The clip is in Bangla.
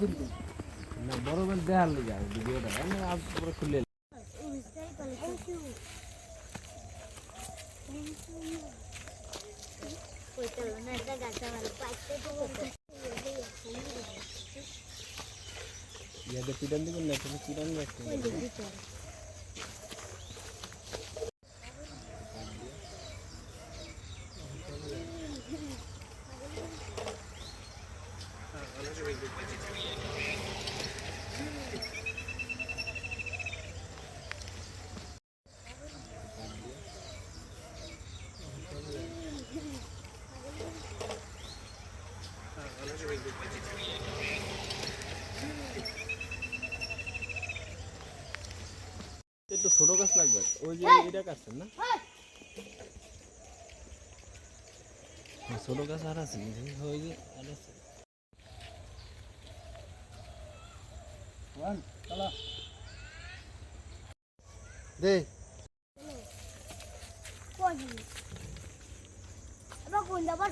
দিন দিন। না, বড় বেল দেখার লিগা ভিডিওটা। আমি পুরো খুলে ইয়াদের পিটান পিটান রাখতে একটু ছোট গাছ লাগবে। ওই যে এটা কাটছেন না? ছোট গাছ আর আছে ওই যে আর আছে। দে। কোন যাবার